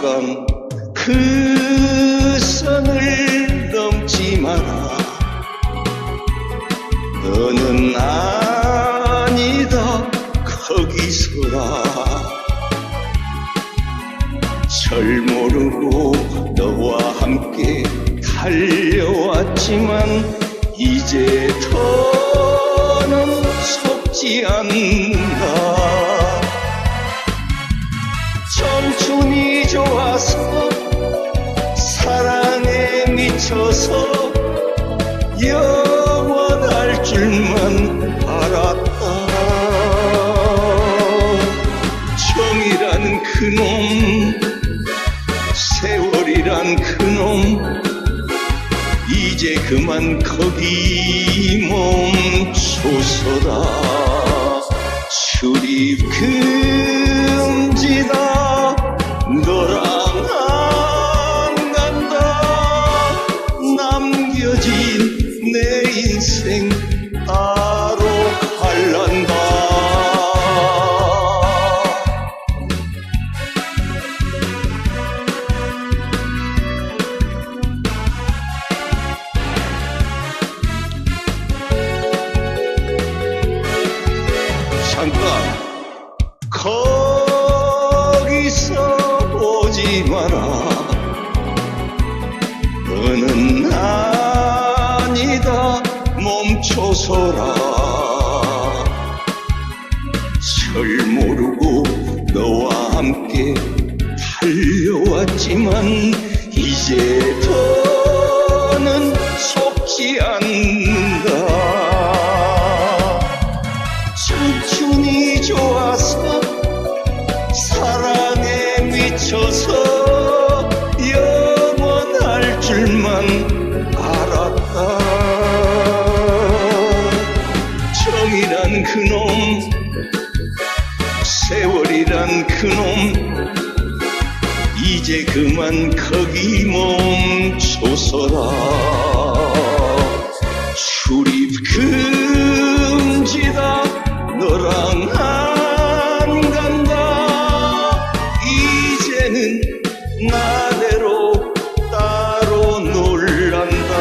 그 선을 넘지 마라. 너는 아니다. 거기서라. 절 모르고 너와 함께 달려왔지만 이제 더는 속지 않는다. 청춘이 미쳐서 영원할 줄만 알았다. 정이란 그놈 세월이란 그놈 이제 그만 거기 멈춰서라 인생 따로 갈란다. 잠깐. 거 절 모르고 너와 함께 달려왔지만 이제 더는 속지 않는다. 청춘이 좋아서 사랑에 미쳐서 영원할 줄만 알았다. 정이란 그놈 세월이란 그놈. 이제 그만 거기 멈춰서라. 출입 금지다. 너랑 안 간다. 이제는 나대로 따로 놀란다.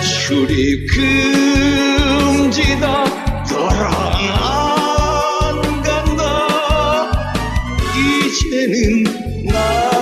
출입 그 içenin nar.